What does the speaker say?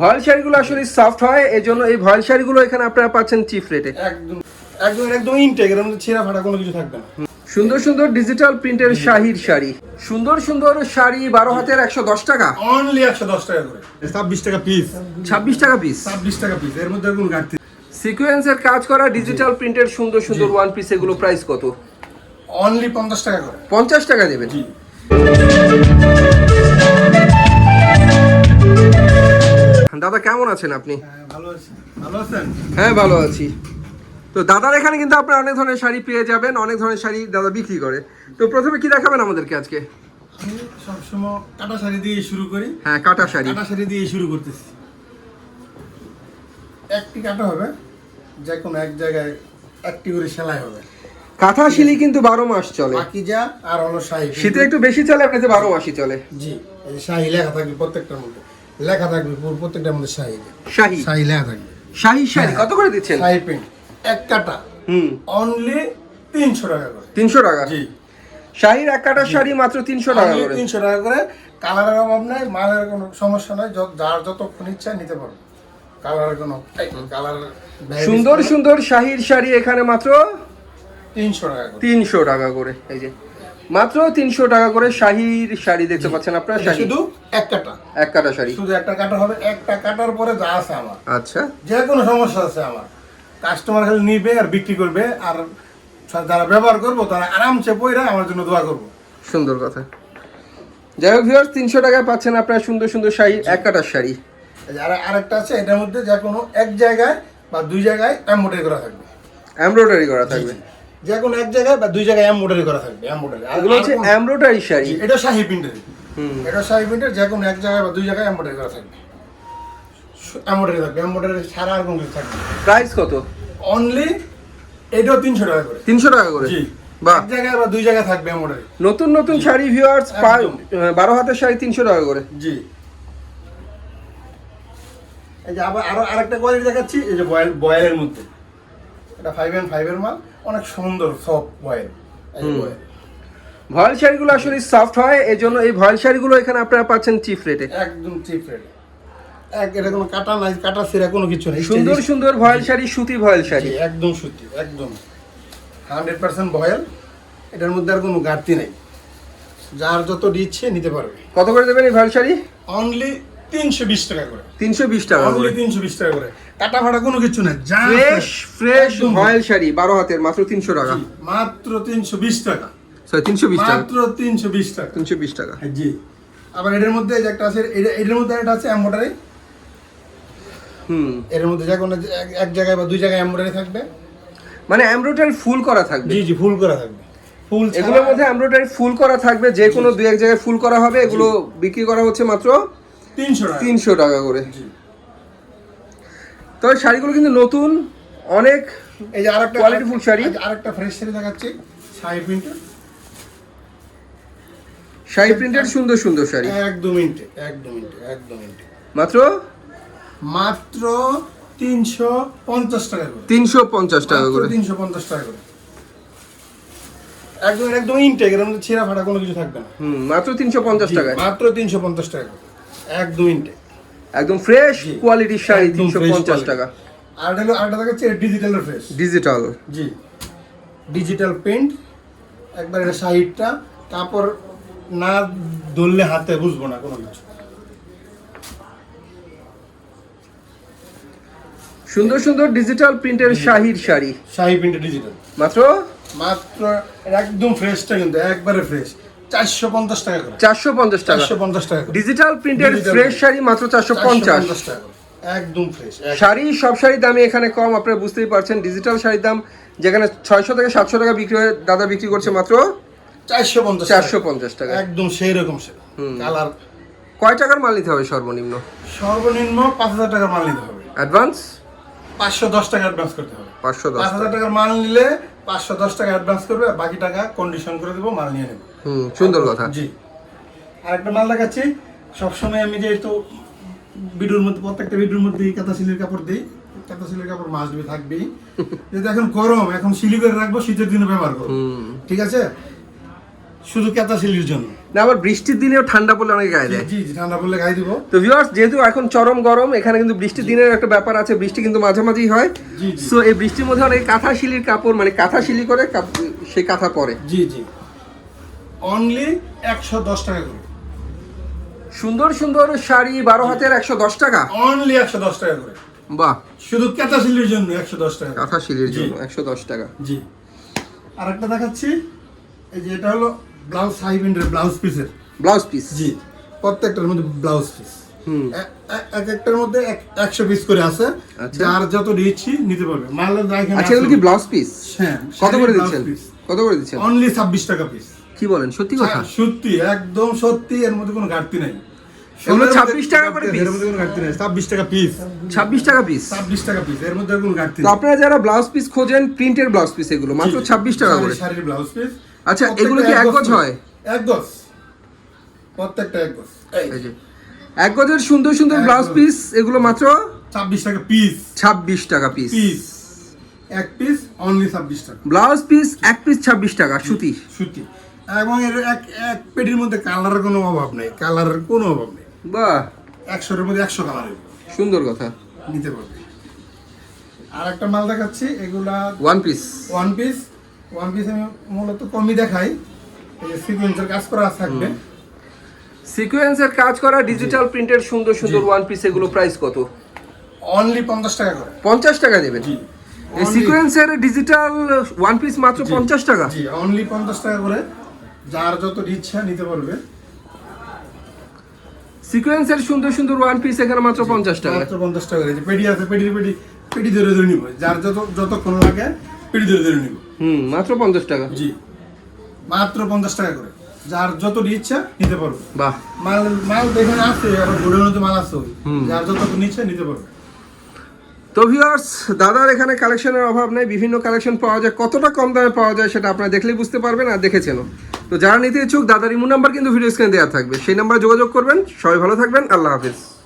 ভয়েল শাড়িগুলো আসলে সফট হয় এই জন্য এই ভয়েল শাড়িগুলো এখানে আপনারা পাচ্ছেন চিপ রেটে একদম একদম একদম ইনটেক এর মধ্যে ছেঁড়া ফাটা কোনো কিছু থাকবে না। সুন্দর সুন্দর ডিজিটাল প্রিন্টের শাহির শাড়ি। সুন্দর সুন্দর শাড়ি বারো হাতের একশো দশ টাকা। অনলি একশো দশ টাকা করে। ছাব্বিশ টাকা পিস ছাব্বিশ টাকা পিস ছাব্বিশ টাকা পিস এর মধ্যে কোনো ঘাটতি সিকোয়েন্সের কাজ করা ডিজিটাল প্রিন্টের সুন্দর সুন্দর ওয়ান পিস এগুলো প্রাইস কত? অনলি পঞ্চাশ টাকা করে। পঞ্চাশ টাকা দেবেন জি। দাদা কেমন আছেন আপনি? হ্যাঁ, ভালো আছি। ভালো আছেন? হ্যাঁ ভালো আছি। তো দাদার এখানে কিন্তু আপনারা অনেক ধরনের শাড়ি পেয়ে যাবেন অনেক ধরনের শাড়ি দাদা বিক্রি করে। তো প্রথমে কি দেখাবেন আমাদেরকে আজকে? সবসময় কাটা শাড়ি দিয়ে শুরু করি। হ্যাঁ কাটা শাড়ি। কাটা শাড়ি দিয়ে শুরু করতেছি। একটি কাটা হবে যে কোনো এক জায়গায় একটি করে সেলাই হবে। কাঁথা শিলি কিন্তু বারো মাস চলে। বাকি যা আর হলো শাড়ি। শীতে একটু বেশি চলে আপনাদের বারো মাসই চলে। জি শাড়ি লেখা থাকবে প্রত্যেকটার মধ্যে। লেখা থাকবে পুরো প্রত্যেকটার মধ্যে শাড়ি শাহি? শাড়ি লেখা থাকবে। শাহি শাড়ি কত করে দিচ্ছেন? শাড়ি প্রিন্ট এক কাটা। হুম। অনলি তিনশো টাকা করে। তিনশো টাকা? জি। শাহির এক কাটার শাড়ি মাত্র তিনশো টাকা করে। তিনশো টাকা করে। কালারের অভাব নাই মালের কোনো সমস্যা নাই যত- যার যতক্ষণ ইচ্ছা নিতে পারবে। কালারের কোনো কালার সুন্দর সুন্দর শাহির শাড়ি এখানে মাত্র তিনশো টাকা তিনশো টাকা করে এই যে। মাত্র তিনশো টাকা করে শাহির শাড়ি দেখতে পাচ্ছেন আপনারা শুধু এক কাটা। এক কাটা শাড়ি। শুধু একটা কাটা হবে একটা কাটার পরে যা আছে আমার। আচ্ছা। যে কোনো সমস্যা আছে আমার। কাস্টমার খালি নিবে আর বিক্রি করবে আর যারা ব্যবহার করব তারা আরামসে পয়রা আমার জন্য দোয়া করব। সুন্দর কথা। যাই হোক ভিউয়ার্স তিনশো টাকায় পাচ্ছেন আপনারা সুন্দর সুন্দর শাড়ি এক কাটার শাড়ি। আর আরেকটা আছে এটার মধ্যে যে কোনো এক জায়গায় বা দুই জায়গায় এম্বোটারি করা থাকবে। এমব্রয়ডারি করা থাকবে। যে কোনো এক জায়গায় বা দুই জায়গায় এম্বোটারি করা থাকবে এম্বোটারি এগুলো হচ্ছে এমব্রয়ডারি শাড়ি। এটা শাহি প্রিন্টের এটা শাহি প্রিন্টের যে কোনো এক জায়গায় বা দুই জায়গায় এম্বোটারি করা থাকবে। এম্বোটারি থাকবে এম্বোটারি ছাড়া আর কোনো থাকবে প্রাইস কত? অনলি এটাও তিনশো টাকা করে। তিনশো টাকা করে? জি। বাহ। এক জায়গায় বা দুই জায়গায় থাকবে এম্বোটারি নতুন নতুন শাড়ি ভিউয়ার্স। বারো হাতের শাড়ি তিনশো টাকা করে। জি। এই যে আবার আরও আরেকটা কোয়ালিটি দেখাচ্ছি এই যে বয়েল বয়েলের মধ্যে। এটা ফাইভ অ্যান্ড ফাইভের মাল অনেক সুন্দর সফট বয়েল। এই বয়েল। ভয়েল শাড়িগুলো আসলে সফট হয় এই জন্য এই ভয়েল শাড়িগুলো এখানে আপনারা পাচ্ছেন চিপ রেটে একদম চিপ রেট এক এটা কোনো কাটা নাই কাটা সেরা কোনো কিছু নেই। সুন্দর সুন্দর ভয়েল শাড়ি সুতি ভয়েল শাড়ি। একদম সুতি একদম। হান্ড্রেড পার্সেন্ট এটার মধ্যে আর কোনো ঘাটতি নেই। যার যত নিতে পারবে। কত করে দেবেন এই ভয়েল শাড়ি? অনলি তিনশো বিশ টাকা করে। তিনশো বিশ টাকা অনলি তিনশো বিশ টাকা করে। কাটা ফাটা কোনো কিছু ফ্রেশ ভয়েল শাড়ি বারো হাতের মাত্র তিনশো টাকা। মাত্র তিনশো বিশ টাকা। সরি তিনশো বিশ টাকা। মাত্র তিনশো বিশ টাকা। তিনশো বিশ টাকা। হ্যাঁ, জি। আবার এটার মধ্যে যে একটা আছে এটা- এটার মধ্যে একটা আছে এম্বোটারি হুম। এর মধ্যে যে কোনো এক- জায়গায় বা দুই জায়গায় এম্বোটারি থাকবে। মানে এমব্রয়ডারি ফুল করা থাকবে। জি জি ফুল করা থাকবে। ফুল এগুলোর মধ্যে এমব্রয়ডারি ফুল করা থাকবে যে কোনো দুই এক জায়গায় ফুল করা হবে এগুলো বিক্রি করা হচ্ছে মাত্র তিনশো টাকা। তিনশো টাকা করে। তবে শাড়িগুলো কিন্তু নতুন অনেক এই যে আরেকটা full শাড়ি। আরেকটা ফ্রেশ শাড়ি দেখাচ্ছি শাড়ি প্রিন্টের শাড়ি প্রিন্টের সুন্দর সুন্দর শাড়ি? একদম ইন্টে একদম ইন্টে একদম ইন্টে। মাত্র? মাত্র তিনশো পঞ্চাশ টাকা করে। তিনশো পঞ্চাশ টাকা করে। তিনশো পঞ্চাশ টাকা করে। একদম একদম ইনটেক এর মধ্যে ছেঁড়া ফাটা কোনো কিছু থাকবে না। হুম মাত্র তিনশো পঞ্চাশ জি, টাকায়? মাত্র তিনশো পঞ্চাশ টাকা করে। একদম ইনটেক একদম ফ্রেশ কোয়ালিটির শাড়ি তিনশো পঞ্চাশ টাকা। আর হলো আরেকটা দেখাচ্ছে ডিজিটালের ফ্রেশ ডিজিটাল জি ডিজিটাল প্রিন্ট একবার এটা সাইডটা কাপড় না ধরলে হাতে বুঝব না কোনো কিছু। সুন্দর সুন্দর ডিজিটাল প্রিন্টের শাহির শাড়ি। শাহি প্রিন্টের ডিজিটাল মাত্র? মাত্র একদম ফ্রেশটা কিন্তু একবারে ফ্রেশ চারশো পঞ্চাশ টাকা করে। চারশো পঞ্চাশ টাকা। চারশো পঞ্চাশ টাকা ডিজিটাল প্রিন্টের ফ্রেশ শাড়ি মাত্র চারশো 450 পঞ্চাশ টাকা একদম ফ্রেশ শাড়ি সব শাড়ির দামই এখানে কম আপনারা বুঝতেই পারছেন। ডিজিটাল শাড়ির দাম যেখানে ছয়শো থেকে সাতশো টাকা বিক্রি হয়ে দাদা বিক্রি করছে মাত্র চারশো পঞ্চাশ চারশো পঞ্চাশ টাকা। একদম সেই রকম সে কালার। কয় টাকার মাল নিতে হবে সর্বনিম্ন? সর্বনিম্ন পাঁচ হাজার টাকার মাল নিতে হবে। অ্যাডভান্স পাঁচশো দশ টাকা অ্যাডভান্স করতে হবে। পাঁচশো দশ হাজার টাকার মাল নিলে পাঁচশো দশ টাকা অ্যাডভান্স করবে আর বাকি টাকা কন্ডিশন করে দেবো মাল নিয়ে নেবে। হুম সুন্দর কথা। জি। আরেকটা মাল দেখাচ্ছি। সবসময় আমি যেহেতু ভিডিওর মধ্যে প্রত্যেকটা ভিডিওর মধ্যে কাঁথা সিলের কাপড় দিই। কাঁথা সিলের কাপড় মাছ থাকবেই। যেহেতু এখন গরম এখন সিলি করে রাখব শীতের দিনে ব্যবহার করব। ঠিক আছে? শুধু কাঁথা সিলির জন্য। না আবার বৃষ্টির দিনেও ঠান্ডা পড়লে অনেকে গায়ে দেয়। জি জি ঠান্ডা পড়লে গায়ে দিব। তো ভিউয়ার্স যেহেতু এখন চরম গরম এখানে কিন্তু বৃষ্টির দিনের একটা ব্যাপার আছে বৃষ্টি কিন্তু মাঝামাঝি হয়। সো এই বৃষ্টির মধ্যে অনেকে কাঁথা শিলির কাপড় মানে কাঁথা শিলি করে সেই কাঁথা পরে। জি জি। অনলি একশো দশ টাকা করে। সুন্দর সুন্দর শাড়ি বারো হাতের একশো দশ টাকা। অনলি একশো দশ টাকা করে। বাহ। শুধু ক্যাটাশিলির জন্য একশো দশ টাকা। কাঁথা শিলির জন্য একশো দশ টাকা। জি। আর একটা দেখাচ্ছি। এই যে এটা হলো ব্লাউজ হাই প্রিন্টের ব্লাউজ পিসের। Blouse piece? জি প্রত্যেকটার মধ্যে ব্লাউজ পিস। হুম। এক একটার মধ্যে এক- একশো পিস করে আছে। আচ্ছা। যার যত দিচ্ছি নিতে পারবে। মালের আচ্ছা এগুলো কি ব্লাউজ পিস? হ্যাঁ কত করে দিচ্ছেন? কত করে দিচ্ছেন? অনলি ছাব্বিশ টাকা পিস কি বলেন সত্যি কথা? সত্যি একদম সত্যি এর মধ্যে কোনো ঘাটতি নাই। এগুলো সোনার মধ্যে 26 টাকা করে ঘাটতি এর মধ্যে কোনো ঘাটতি নাই। ছাব্বিশ টাকা পিস ছাব্বিশ টাকা পিস ছাব্বিশ টাকা পিস এর মধ্যে কোনো ঘাটতি তো আপনারা যারা ব্লাউজ পিস খোঁজেন প্রিন্টের ব্লাউজ পিস এগুলো মাত্র ছাব্বিশ টাকা করে। শাড়ির ব্লাউজ পিস আচ্ছা, এগুলো কি এক গজ হয়? এক গজ প্রত্যেকটা এক গজ এই যে এক গজের সুন্দর সুন্দর ব্লাউজ পিস এগুলো মাত্র ছাব্বিশ টাকা পিস ছাব্বিশ টাকা পিস পিস এক পিস অনলি ছাব্বিশ টাকা। ব্লাউজ পিস এক পিস ছাব্বিশ টাকা সুতি। সুতি। এবং এর এক এক পেটির মধ্যে কালারের কোনো অভাব নেই। কালারের কোনো অভাব নেই। বাহ। একশোর মধ্যে একশো কালার সুন্দর কথা। নিতে পারবে। আর একটা মাল দেখাচ্ছি এগুলা one piece one piece one piece আমি মূলত কমই দেখাই। এই সিকোয়েন্সের কাজ করা থাকবে। সিকোয়েন্সের কাজ করা ডিজিটাল প্রিন্টের সুন্দর সুন্দর ওয়ান পিস এগুলো প্রাইস কত? অনলি পঞ্চাশ টাকা করে। পঞ্চাশ টাকা দেবেন জি। এই সিকোয়েন্সের ডিজিটাল ওয়ান পিস মাত্র পঞ্চাশ টাকা? জি অনলি পঞ্চাশ টাকা করে। যার যত ইচ্ছা নিতে পারবে। সিকোয়েন্সের সুন্দর সুন্দর ওয়ান পিস এখানে মাত্র পঞ্চাশ টাকা। মাত্র পঞ্চাশ টাকা করে। পেডি আছে পেডির পেডি পেডি ধরে ধরে নিব। যার যত যতক্ষণ লাগে পেডি ধরে ধরে নিব। হুম মাত্র পঞ্চাশ টাকা? জি। মাত্র পঞ্চাশ টাকা করে। যার যত ইচ্ছা নিতে পারবে। বাহ। মাল মাল দেখুন আছে আবার ঘুরে মধ্যে মাল আছে হুম। যার যত ইচ্ছা নিতে পারবে। তো ভিউয়ার্স দাদার এখানে কালেকশনের অভাব নেই। বিভিন্ন কালেকশন পাওয়া যায়। কতটা কম দামে পাওয়া যায় সেটা আপনারা দেখলেই বুঝতে পারবেন আর দেখেছেনও। তো যারা নিতে ইচ্ছুক দাদার ইমো নাম্বার কিন্তু ভিডিও স্ক্রিনে দেওয়া থাকবে। সেই নাম্বারে যোগাযোগ করবেন। সবাই ভালো থাকবেন। আল্লাহ হাফিজ।